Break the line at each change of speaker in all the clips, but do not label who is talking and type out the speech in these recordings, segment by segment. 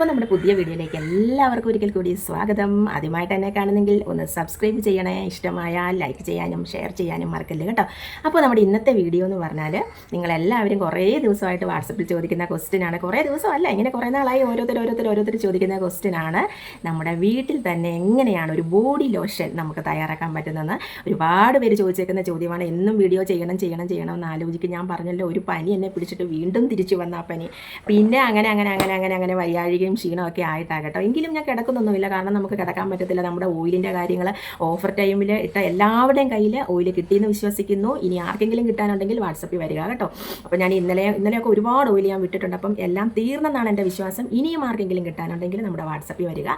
അപ്പോൾ നമ്മുടെ പുതിയ വീഡിയോയിലേക്ക് എല്ലാവർക്കും ഒരിക്കൽ കൂടി സ്വാഗതം. ആദ്യമായിട്ട് എന്നെ കാണുന്നെങ്കിൽ ഒന്ന് സബ്സ്ക്രൈബ് ചെയ്യണേ. ഇഷ്ടമായാൽ ലൈക്ക് ചെയ്യാനും ഷെയർ ചെയ്യാനും മറക്കല്ലേ കേട്ടോ? അപ്പോൾ നമ്മുടെ ഇന്നത്തെ വീഡിയോ എന്ന് പറഞ്ഞാൽ നിങ്ങളെല്ലാവരും കുറേ ദിവസമായിട്ട് വാട്സപ്പിൽ ചോദിക്കുന്ന ക്വസ്റ്റിനാണ് കുറേ ദിവസമല്ല ഇങ്ങനെ കുറേ നാളായി ഓരോരുത്തർ ഓരോരുത്തർ ഓരോരുത്തർ ചോദിക്കുന്ന ക്വസ്റ്റിനാണ് നമ്മുടെ വീട്ടിൽ തന്നെ എങ്ങനെയാണ് ഒരു ബോഡി ലോഷൻ നമുക്ക് തയ്യാറാക്കാൻ പറ്റുന്നതെന്ന് ഒരുപാട് പേര് ചോദിച്ചേക്കുന്ന ചോദ്യമാണ്. എന്നും വീഡിയോ ചെയ്യണം ചെയ്യണം ചെയ്യണം എന്ന് ആലോചിക്കും. ഞാൻ പറഞ്ഞല്ലോ ഒരു പനി എന്നെ പിടിച്ചിട്ട് വീണ്ടും തിരിച്ചു വന്ന ആ പനി. പിന്നെ അങ്ങനെ അങ്ങനെ അങ്ങനെ അങ്ങനെ അങ്ങനെ വയ്യാഴികയും ക്ഷീണമൊക്കെ ആയിട്ടാകട്ടോ. എങ്കിലും ഞാൻ കിടക്കുന്നൊന്നുമില്ല. കാരണം നമുക്ക് കിടക്കാൻ പറ്റത്തില്ല. നമ്മുടെ ഓയിലിന്റെ കാര്യങ്ങൾ ഓഫർ ടൈമിൽ ഇട്ട എല്ലാവരുടെയും കയ്യിൽ ഓയിൽ കിട്ടിയെന്ന് വിശ്വസിക്കുന്നു. ഇനി ആർക്കെങ്കിലും കിട്ടാനുണ്ടെങ്കിൽ വാട്സപ്പിൽ വരിക കേട്ടോ. അപ്പോൾ ഞാൻ ഇന്നലെ ഇന്നലെയൊക്കെ ഒരുപാട് ഓയിൽ ഞാൻ വിട്ടിട്ടുണ്ട്. അപ്പം എല്ലാം തീർന്നെന്നാണ് എന്റെ വിശ്വാസം. ഇനിയും ആർക്കെങ്കിലും കിട്ടാനുണ്ടെങ്കിൽ നമ്മുടെ വാട്സപ്പിൽ വരിക.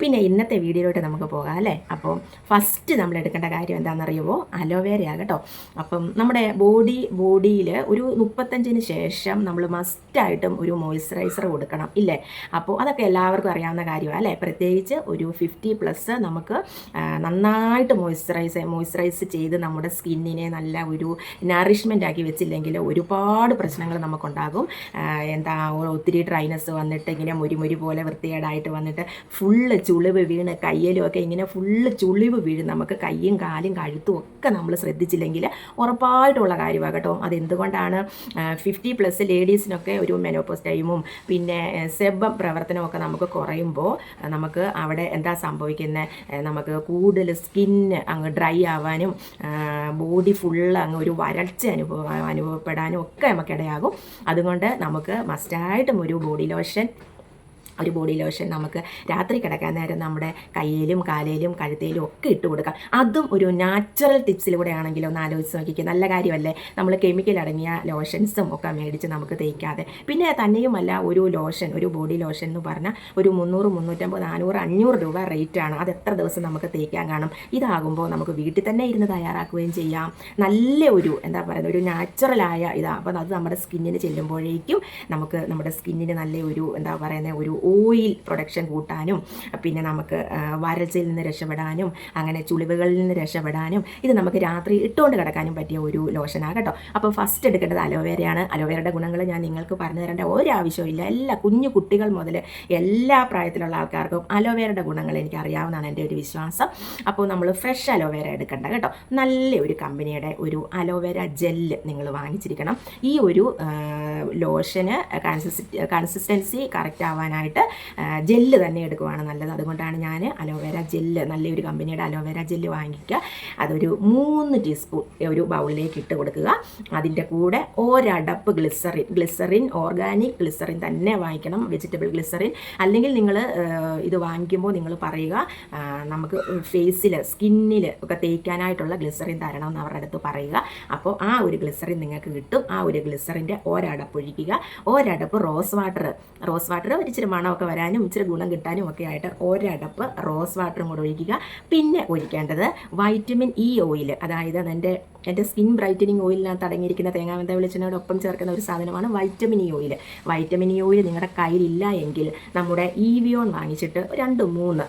പിന്നെ ഇന്നത്തെ വീഡിയോയിലോട്ട് നമുക്ക് പോകാം അല്ലേ? അപ്പോൾ ഫസ്റ്റ് നമ്മൾ എടുക്കേണ്ട കാര്യം എന്താണെന്നറിയുമോ? അലോവേരയാണ് കേട്ടോ. അപ്പം നമ്മുടെ ബോഡി ബോഡിയിൽ ഒരു മുപ്പത്തഞ്ചിന് ശേഷം നമ്മൾ മസ്റ്റായിട്ടും ഒരു മോയ്സ്ചറൈസർ കൊടുക്കണം. ഇല്ലേ? അപ്പോൾ അതൊക്കെ എല്ലാവർക്കും അറിയാവുന്ന കാര്യമാണ് അല്ലേ? പ്രത്യേകിച്ച് ഒരു ഫിഫ്റ്റി പ്ലസ് നമുക്ക് നന്നായിട്ട് മോയ്സ്ചറൈസ് മോയ്സ്ചറൈസ് ചെയ്ത് നമ്മുടെ സ്കിന്നിനെ നല്ല ഒരു നറിഷ്മെന്റ് ആക്കി വെച്ചില്ലെങ്കിൽ ഒരുപാട് പ്രശ്നങ്ങൾ നമുക്കുണ്ടാകും. എന്താ ഒത്തിരി ഡ്രൈനസ് വന്നിട്ട് ഇങ്ങനെ മുരി മുരി പോലെ വൃത്തികേടായിട്ട് വന്നിട്ട് ഫുള്ള് ചുളിവ് വീണ് കയ്യിലും ഒക്കെ ഇങ്ങനെ ഫുള്ള് ചുളിവ് വീഴും നമുക്ക് കയ്യും കാലും കഴുത്തും ഒക്കെ നമ്മൾ ശ്രദ്ധിച്ചില്ലെങ്കിൽ ഉറപ്പായിട്ടുള്ള കാര്യമാണ് കേട്ടോ. അതെന്തുകൊണ്ടാണ് ഫിഫ്റ്റി പ്ലസ് ലേഡീസിനൊക്കെ ഒരു മെനോപ്പോസ് ടൈമും പിന്നെ സെബം പ്രവർത്തനമൊക്കെ നമുക്ക് കുറയുമ്പോൾ നമുക്ക് അവിടെ എന്താ സംഭവിക്കുന്നത് നമുക്ക് കൂടുതൽ സ്കിന്ന് അങ്ങ് ഡ്രൈ ആവാനും ബോഡി ഫുള്ള് അങ്ങ് ഒരു വരൾച്ച അനുഭവ അനുഭവപ്പെടാനും ഒക്കെ നമുക്കിടയാകും. അതുകൊണ്ട് നമുക്ക് മസ്റ്റായിട്ടും ഒരു ബോഡി ലോഷൻ ഒരു ബോഡി ലോഷൻ നമുക്ക് രാത്രി കിടക്കാൻ നേരം നമ്മുടെ കയ്യിലും കാലയിലും കഴുത്തയിലും ഒക്കെ ഇട്ട് കൊടുക്കാം. അതും ഒരു നാച്ചുറൽ ടിപ്സിലൂടെ ആണെങ്കിലും ഒന്ന് ആലോചിച്ച് നോക്കിക്കുക നല്ല കാര്യമല്ലേ? നമ്മൾ കെമിക്കൽ അടങ്ങിയ ലോഷൻസും ഒക്കെ മേടിച്ച് നമുക്ക് തേക്കാതെ. പിന്നെ തന്നെയുമല്ല ഒരു ലോഷൻ ഒരു ബോഡി ലോഷൻ എന്ന് പറഞ്ഞാൽ ഒരു മുന്നൂറ് മുന്നൂറ്റമ്പത് നാനൂറ് അഞ്ഞൂറ് രൂപ റേറ്റാണ് അത് എത്ര ദിവസം നമുക്ക് തേക്കാൻ കാണും? ഇതാകുമ്പോൾ നമുക്ക് വീട്ടിൽ തന്നെ ഇരുന്ന് തയ്യാറാക്കുകയും ചെയ്യാം. നല്ല ഒരു എന്താ പറയുന്നത് ഒരു നാച്ചുറലായ ഇതാണ് അപ്പം അത് നമ്മുടെ സ്കിന്നിന് ചെല്ലുമ്പോഴേക്കും നമുക്ക് നമ്മുടെ സ്കിന്നിന് നല്ല ഒരു എന്താ പറയുന്നത് ഒരു ഓയിൽ പ്രൊഡക്ഷൻ കൂട്ടാനും പിന്നെ നമുക്ക് വരൾച്ചയിൽ നിന്ന് രക്ഷപ്പെടാനും അങ്ങനെ ചുളിവുകളിൽ നിന്ന് രക്ഷപ്പെടാനും ഇത് നമുക്ക് രാത്രി ഇട്ടുകൊണ്ട് കിടക്കാനും പറ്റിയ ഒരു ലോഷനാണ് കേട്ടോ. അപ്പോൾ ഫസ്റ്റ് എടുക്കേണ്ടത് അലോവേരയാണ് അലോവേരയുടെ ഗുണങ്ങൾ ഞാൻ നിങ്ങൾക്ക് പറഞ്ഞു തരേണ്ട ഒരാവശ്യമില്ല എല്ലാ കുഞ്ഞു കുട്ടികൾ മുതൽ എല്ലാ പ്രായത്തിലുള്ള ആൾക്കാർക്കും അലോവേരയുടെ ഗുണങ്ങൾ എനിക്ക് അറിയാവുന്നതാണ് എന്റെ ഒരു വിശ്വാസം. അപ്പോൾ നമ്മൾ ഫ്രഷ് അലോവേര എടുക്കണ്ട കേട്ടോ. നല്ല ഒരു കമ്പനിയുടെ ഒരു അലോവേര ജെല്ല് നിങ്ങൾ വാങ്ങിച്ചിരിക്കണം. ഈ ഒരു ലോഷന് കൺസിസ്റ്റ് കൺസിസ്റ്റൻസി കറക്റ്റ് ആവാനായിട്ട് ജെല്ല് തന്നെ എടുക്കുവാണ് നല്ലത്. അതുകൊണ്ടാണ് ഞാൻ അലോവേര ജെല്ല് നല്ലൊരു കമ്പനിയുടെ അലോവേര ജെല്ല് വാങ്ങിക്കുക. അതൊരു മൂന്ന് ടീസ്പൂൺ ഒരു ബൗളിലേക്ക് ഇട്ട് കൊടുക്കുക. അതിന്റെ കൂടെ ഒരടപ്പ് ഗ്ലിസറിൻ ഗ്ലിസറിൻ ഓർഗാനിക് ഗ്ലിസറിൻ തന്നെ വാങ്ങിക്കണം. വെജിറ്റബിൾ ഗ്ലിസറിൻ അല്ലെങ്കിൽ നിങ്ങൾ ഇത് വാങ്ങിക്കുമ്പോൾ നിങ്ങൾ പറയുക നമുക്ക് ഫേസിൽ സ്കിന്നിൽ ഒക്കെ തേക്കാനായിട്ടുള്ള ഗ്ലിസറിൻ തരണം എന്ന് അവരുടെ അടുത്ത് പറയുക. അപ്പോൾ ആ ഒരു ഗ്ലിസറിൻ നിങ്ങൾക്ക് കിട്ടും. ആ ഒരു ഗ്ലിസറിന്റെ ഒരടപ്പ് ഒഴിക്കുക ഒരടപ്പ് റോസ് വാട്ടർ റോസ് വാട്ടർ ഇച്ചിരി മണമൊക്കെ വരാനും ഇച്ചിരി ഗുണം കിട്ടാനും ഒക്കെ ആയിട്ട് ഒരടപ്പ് റോസ് വാട്ടറും കൂടെ ഒഴിക്കുക. പിന്നെ ഒഴിക്കേണ്ടത് വൈറ്റമിൻ ഇ ഓയിൽ അതായത് എന്റെ എന്റെ സ്കിൻ ബ്രൈറ്റനിങ് ഓയിലിനകത്ത് അടങ്ങിയിരിക്കുന്ന തേങ്ങാവെന്ത വെളിച്ചെണ്ണയോടൊപ്പം ചേർക്കുന്ന ഒരു സാധനമാണ് vitamin E oil. Vitamin E oil നിങ്ങളുടെ കയ്യിലില്ല എങ്കിൽ നമ്മുടെ ഇവിയോൺ വാങ്ങിച്ചിട്ട് രണ്ട് മൂന്ന്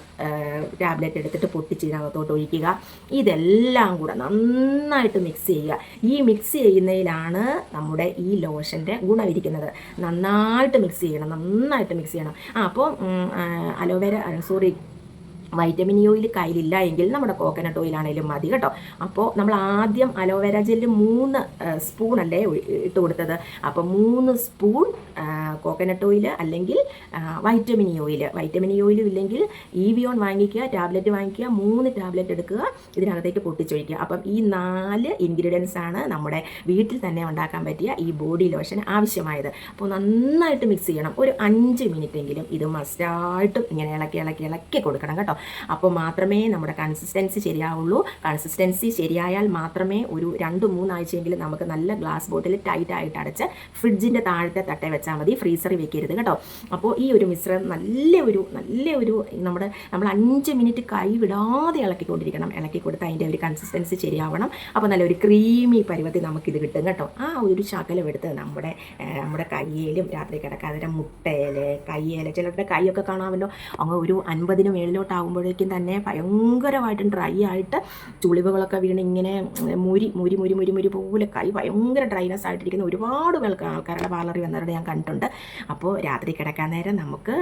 ടാബ്ലറ്റ് എടുത്തിട്ട് പൊട്ടിച്ച് ഇതിനകത്തോട്ട് ഒഴിക്കുക. ഇതെല്ലാം കൂടെ നന്നായിട്ട് മിക്സ് ചെയ്യുക. ഈ മിക്സ് ചെയ്യുന്നതിലാണ് നമ്മുടെ ഈ ലോഷന്റെ ഗുണമിരിക്കുന്നത്. നന്നായിട്ട് മിക്സ് ചെയ്യണം നന്നായിട്ട് മിക്സ് ചെയ്യണം. ആ അപ്പോൾ അലോവേര സോറി വൈറ്റമിൻ ഓയിൽ കയ്യിലില്ല എങ്കിൽ നമ്മുടെ കോക്കനട്ട് ഓയിലാണെങ്കിലും മതി കേട്ടോ. അപ്പോൾ നമ്മൾ ആദ്യം അലോവേര ജെല്ല് മൂന്ന് സ്പൂൺ അല്ലേ ഇട്ട് കൊടുത്തത്. അപ്പോൾ മൂന്ന് സ്പൂൺ കോക്കനട്ട് ഓയിൽ അല്ലെങ്കിൽ വൈറ്റമിൻ ഓയിൽ വൈറ്റമിൻ ഓയിലും ഇല്ലെങ്കിൽ ഇ വിയോൺ വാങ്ങിക്കുക ടാബ്ലറ്റ് വാങ്ങിക്കുക മൂന്ന് ടാബ്ലറ്റ് എടുക്കുക ഇതിനകത്തേക്ക് പൊട്ടിച്ചൊഴിക്കുക. അപ്പം ഈ നാല് ഇൻഗ്രീഡിയൻസ് ആണ് നമ്മുടെ വീട്ടിൽ തന്നെ ഉണ്ടാക്കാൻ പറ്റിയ ഈ ബോഡി ലോഷൻ ആവശ്യമായത്. അപ്പോൾ നന്നായിട്ട് മിക്സ് ചെയ്യണം. ഒരു അഞ്ച് മിനിറ്റ് എങ്കിലും ഇത് മസ്റ്റായിട്ടും ഇങ്ങനെ ഇളക്കി ഇളക്കി ഇളക്കി കൊടുക്കണം കേട്ടോ. അപ്പോൾ മാത്രമേ നമ്മുടെ കൺസിസ്റ്റൻസി ശരിയാവുള്ളൂ. കൺസിസ്റ്റൻസി ശരിയായാൽ മാത്രമേ ഒരു രണ്ട് മൂന്നാഴ്ചയെങ്കിലും നമുക്ക് നല്ല ഗ്ലാസ് ബോട്ടിൽ ടൈറ്റായിട്ട് അടച്ച് ഫ്രിഡ്ജിന്റെ താഴത്തെ തട്ടേ വെച്ചാൽ മതി. ഫ്രീസറിൽ വെക്കരുത് കേട്ടോ. അപ്പോൾ ഈ ഒരു മിശ്രം നല്ല ഒരു നല്ല ഒരു നമ്മുടെ നമ്മൾ അഞ്ച് മിനിറ്റ് കൈ വിടാതെ ഇളക്കിക്കൊണ്ടിരിക്കണം. ഇളക്കി കൊടുത്ത് അതിന്റെ ഒരു കൺസിസ്റ്റൻസി ശരിയാവണം. അപ്പോൾ നല്ലൊരു ക്രീമി പരുവത്തിൽ നമുക്കിത് കിട്ടും കേട്ടോ. ആ ഒരു ശകലം എടുത്ത് നമ്മുടെ നമ്മുടെ കയ്യിലും രാത്രി കിടക്കാതെ മുട്ടയിൽ കയ്യേൽ ചിലരുടെ കൈയൊക്കെ കാണാമല്ലോ. അങ്ങ് ഒരു അൻപതിന് മേളിലോട്ടാകുമ്പോഴേക്കും തന്നെ ഭയങ്കരമായിട്ടും ഡ്രൈ ആയിട്ട് ചുളിവുകളൊക്കെ വീണ് ഇങ്ങനെ മുരി മുരി മുരി മുരി മുരി പോലെ കൈ ഭയങ്കര ഡ്രൈനെസ് ആയിട്ടിരിക്കുന്ന ഒരുപാട് ആൾക്കാരുടെ പാർലറിൽ വന്നവരുടെ ഞാൻ കണ്ടിട്ടുണ്ട്. അപ്പോൾ രാത്രി കിടക്കാൻ നേരം നമുക്ക്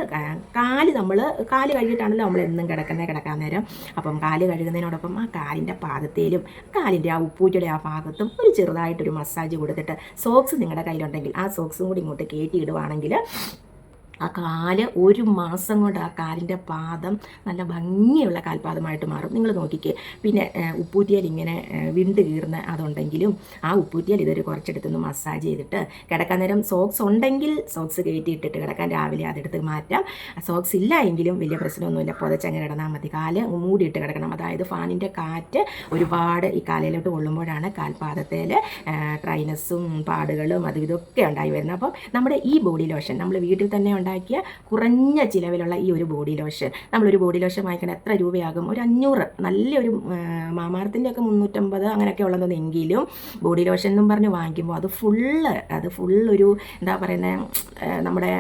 കാൽ നമ്മൾ കാൽ കഴുകിയിട്ടാണല്ലോ നമ്മൾ എന്നും കിടക്കുന്നത് കിടക്കാൻ നേരം. അപ്പം കാൽ കഴുകുന്നതിനോടൊപ്പം ആ കാലിന്റെ പാദത്തേലും കാലിന്റെ ആ ഉപ്പൂറ്റയുടെ ആ ഭാഗത്തും ഒരു ചെറുതായിട്ടൊരു മസാജ് കൊടുത്തിട്ട് സോക്സ് നിങ്ങളുടെ കയ്യിലുണ്ടെങ്കിൽ ആ സോക്സും കൂടി ഇങ്ങോട്ട് കയറ്റി ഇടുവാണെങ്കിൽ ആ കാൽ ഒരു മാസം കൊണ്ട് ആ കാലിന്റെ പാദം നല്ല ഭംഗിയുള്ള കാൽപാദമായിട്ട് മാറും. നിങ്ങൾ നോക്കിക്കേ. പിന്നെ ഉപ്പൂറ്റിയാൽ ഇങ്ങനെ വിണ്ട് കീറുന്ന അതുണ്ടെങ്കിലും ആ ഉപ്പൂറ്റിയാൽ ഇതൊരു കുറച്ചെടുത്തൊന്ന് മസാജ് ചെയ്തിട്ട് കിടക്കാൻ നേരം സോക്സ് ഉണ്ടെങ്കിൽ സോക്സ് കയറ്റി ഇട്ടിട്ട് കിടക്കാൻ രാവിലെ അതെടുത്ത് മാറ്റാം. സോക്സ് ഇല്ല എങ്കിലും വലിയ പ്രശ്നമൊന്നുമില്ല. പുതച്ചങ്ങ് കിടന്നാൽ മതി. കാൽ മൂടിയിട്ട് കിടക്കണം. അതായത് ഫാനിന്റെ കാറ്റ് ഒരുപാട് ഈ കാലയിലോട്ട് കൊള്ളുമ്പോഴാണ് കാൽപാദത്തിൽ ട്രൈനസും പാടുകളും അതും ഇതൊക്കെ ഉണ്ടായി വരുന്നത്. അപ്പം നമ്മുടെ ഈ ബോഡി ലോഷൻ നമ്മൾ വീട്ടിൽ തന്നെ ഉണ്ടാക്കിയ കുറഞ്ഞ ചിലവിലുള്ള ഈ ഒരു ബോഡി ലോഷൻ. നമ്മളൊരു ബോഡി ലോഷൻ വാങ്ങിക്കണം എത്ര രൂപയാകും? ഒരു അഞ്ഞൂറ്. നല്ലൊരു മാമാർത്തിന്റെ ഒക്കെ മുന്നൂറ്റമ്പത് അങ്ങനെയൊക്കെ ഉള്ളതെങ്കിലും ബോഡി ലോഷൻ എന്നും പറഞ്ഞ് വാങ്ങിക്കുമ്പോൾ അത് ഫുള്ള് അത് ഫുള്ളൊരു എന്താ പറയുന്നത് നമ്മുടെ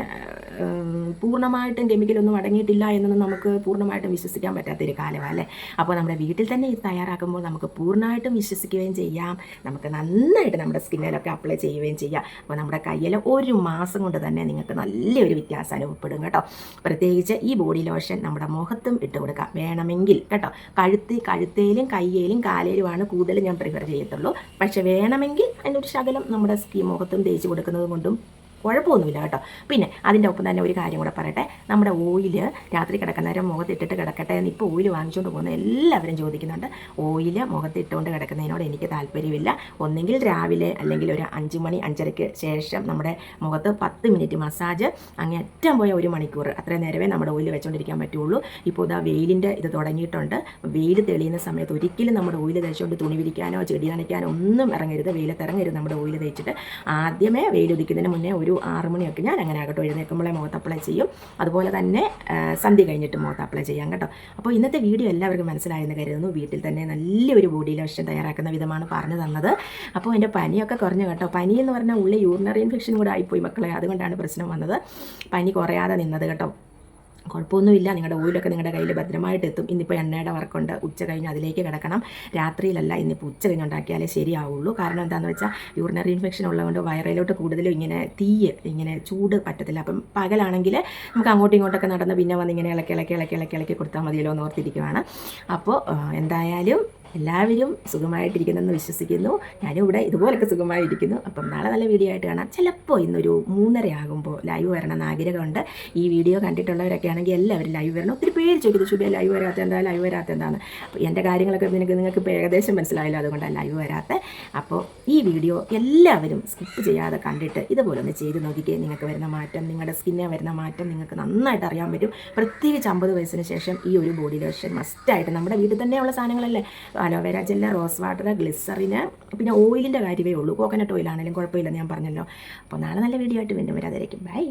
പൂർണമായിട്ടും കെമിക്കലൊന്നും അടങ്ങിയിട്ടില്ല എന്നൊന്നും നമുക്ക് പൂർണമായിട്ടും വിശ്വസിക്കാൻ പറ്റാത്തൊരു കാലമാണ് അല്ലേ? അപ്പോൾ നമ്മുടെ വീട്ടിൽ തന്നെ ഇത് തയ്യാറാക്കുമ്പോൾ നമുക്ക് പൂർണമായിട്ടും വിശ്വസിക്കുകയും ചെയ്യാം. നമുക്ക് നന്നായിട്ട് നമ്മുടെ സ്കിന്നിലൊക്കെ അപ്ലൈ ചെയ്യുകയും ചെയ്യാം. അപ്പോൾ നമ്മുടെ കയ്യിൽ ഒരു മാസം കൊണ്ട് തന്നെ നിങ്ങൾക്ക് നല്ലൊരു വ്യത്യാസം അനുഭവപ്പെടും കേട്ടോ. പ്രത്യേകിച്ച് ഈ ബോഡി ലോഷൻ നമ്മുടെ മുഖത്തും ഇട്ട് കൊടുക്കാം. വേണമെങ്കിൽ കേട്ടോ. കഴുത്തി കഴുത്തേലും കയ്യേലും കാലേലുമാണ് കൂടുതൽ ഞാൻ പ്രിഫർ ചെയ്യത്തുള്ളൂ. പക്ഷേ വേണമെങ്കിൽ അതിന്റെ ഒരു ശകലം നമ്മുടെ സ്കീം മുഖത്തും തേച്ച് കൊടുക്കുന്നത് കൊണ്ടും കുഴപ്പമൊന്നുമില്ല കേട്ടോ. പിന്നെ അതിന്റെ ഒപ്പം തന്നെ ഒരു കാര്യം കൂടെ പറയട്ടെ. നമ്മുടെ ഓയിൽ രാത്രി കിടക്കുന്നവരെ മുഖത്തിട്ടിട്ട് കിടക്കട്ടെ എന്ന് ഇപ്പോൾ ഓയിൽ വാങ്ങിച്ചുകൊണ്ട് പോകുന്ന എല്ലാവരും ചോദിക്കുന്നുണ്ട്. ഓയിൽ മുഖത്തിട്ടുകൊണ്ട് കിടക്കുന്നതിനോട് എനിക്ക് താല്പര്യമില്ല. ഒന്നെങ്കിൽ രാവിലെ അല്ലെങ്കിൽ ഒരു അഞ്ച് മണി അഞ്ചരയ്ക്ക് ശേഷം നമ്മുടെ മുഖത്ത് പത്ത് മിനിറ്റ് മസാജ് അങ്ങേറ്റം പോയ ഒരു മണിക്കൂർ അത്ര നേരമേ നമ്മുടെ ഓയിൽ വെച്ചുകൊണ്ടിരിക്കാൻ പറ്റുള്ളൂ. ഇപ്പോൾ ഇതാ വെയിലിന്റെ ഇത് തുടങ്ങിയിട്ടുണ്ട്. വെയിൽ തെളിയുന്ന സമയത്ത് ഒരിക്കലും നമ്മുടെ ഓയിൽ തേച്ചുകൊണ്ട് തുണി വിരിക്കാനോ ചെടി നനയ്ക്കാനോ ഒന്നും ഇറങ്ങരുത്. വെയിലത്ത് ഇറങ്ങരുത് നമ്മുടെ ഓയിൽ തേച്ചിട്ട്. ആദ്യമേ വെയിൽ ഉദിക്കുന്നതിന് മുന്നേ ഒരു ആറ് മണിയൊക്കെ ഞാൻ അങ്ങനെ ആകട്ടെ എഴുന്നേൽക്കുമ്പോഴേ മുഖത്ത് അപ്ലൈ ചെയ്യും. അതുപോലെ തന്നെ സന്ധ്യ കഴിഞ്ഞിട്ട് മുഖത്ത് അപ്ലൈ ചെയ്യാം കേട്ടോ. അപ്പോൾ ഇന്നത്തെ വീഡിയോ എല്ലാവർക്കും മനസ്സിലായെന്ന് കരുതുന്നു. വീട്ടിൽ തന്നെ നല്ലൊരു ബോഡി ലോഷൻ തയ്യാറാക്കുന്ന വിധമാണ് പറഞ്ഞു തന്നത്. അപ്പോൾ എന്റെ പനിയൊക്കെ കുറഞ്ഞു കേട്ടോ. പനി എന്ന് പറഞ്ഞാൽ ഉള്ളിൽ യൂറിനറി ഇൻഫെക്ഷൻ കൂടെ ആയിപ്പോയി മക്കളെ. അതുകൊണ്ടാണ് പ്രശ്നം വന്നത്. പനി കുറയാതെ നിന്നത് കേട്ടോ. കുഴപ്പമൊന്നുമില്ല. നിങ്ങളുടെ ഓയിലൊക്കെ നിങ്ങളുടെ കയ്യിൽ ഭദ്രമായിട്ട് എത്തും ഇന്നിപ്പോൾ എണ്ണയുടെ വർക്കുണ്ട്. ഉച്ച കഴിഞ്ഞ് അതിലേക്ക് കിടക്കണം. രാത്രിയിലല്ല ഇന്നിപ്പോൾ ഉച്ച കഴിഞ്ഞ് ഉണ്ടാക്കിയാലേ ശരിയാവുള്ളൂ. കാരണം എന്താണെന്ന് വെച്ചാൽ യൂറിനറി ഇൻഫെക്ഷൻ ഉള്ളതുകൊണ്ട് വയറയിലോട്ട് കൂടുതലും ഇങ്ങനെ തീയ് ഇങ്ങനെ ചൂട് പറ്റത്തില്ല. അപ്പം പകലാണെങ്കിൽ നമുക്ക് അങ്ങോട്ടും ഇങ്ങോട്ടൊക്കെ നടന്ന് പിന്നെ വന്ന് ഇങ്ങനെ ഇളക്കി ഇളക്കി ഇളക്കി ഇളക്കി ഇളക്കി കൊടുത്താൽ മതിയല്ലോ എന്ന് ഓർത്തിരിക്കുവാണ്. അപ്പോൾ എന്തായാലും എല്ലാവരും സുഖമായിട്ടിരിക്കുന്നെന്ന് വിശ്വസിക്കുന്നു. ഞാനും ഇവിടെ ഇതുപോലൊക്കെ സുഖമായിരിക്കുന്നു അപ്പം നാളെ നല്ല വീഡിയോ ആയിട്ട് കാണാം. ചിലപ്പോൾ ഇന്നൊരു മൂന്നര ആകുമ്പോൾ ലൈവ് വരണം എന്ന് ആഗ്രഹമുണ്ട്. ഈ വീഡിയോ കണ്ടിട്ടുള്ളവരൊക്കെ ആണെങ്കിൽ എല്ലാവരും ലൈവ് വരണം. ഒത്തിരി പേര് ചോദിക്കുന്നു ശുഭ ലൈവ് വരാത്ത എന്താ? ലൈവ് വരാത്ത എന്താണ് അപ്പോൾ എന്റെ കാര്യങ്ങളൊക്കെ നിങ്ങൾക്ക് നിങ്ങൾക്ക് ഏകദേശം മനസ്സിലായല്ലോ. അതുകൊണ്ടാണ് ലൈവ് വരാത്ത. അപ്പോൾ ഈ വീഡിയോ എല്ലാവരും സ്കിപ്പ് ചെയ്യാതെ കണ്ടിട്ട് ഇതുപോലെ ഒന്ന് ചെയ്ത് നോക്കിക്കേ. നിങ്ങൾക്ക് വരുന്ന മാറ്റം നിങ്ങളുടെ സ്കിന്നിൽ വരുന്ന മാറ്റം നിങ്ങൾക്ക് നന്നായിട്ട് അറിയാൻ പറ്റും. പ്രത്യേകിച്ച് അമ്പത് വയസ്സിന് ശേഷം ഈ ഒരു ബോഡി ലോഷൻ മസ്റ്റായിട്ട് നമ്മുടെ വീട്ടിൽ തന്നെയുള്ള സാധനങ്ങളല്ലേ? Aloe vera gel rose water ഗ്ലിസറിന് പിന്നെ ഓയിലിന്റെ കാര്യമേ ഉള്ളൂ. കോക്കനട്ട് ഓയിലാണെങ്കിലും കുഴപ്പമില്ലെന്ന് ഞാൻ പറഞ്ഞല്ലോ. അപ്പോൾ നാളെ നല്ല വീഡിയോ ആയിട്ട് വീണ്ടും വരാതായിരിക്കും ബൈ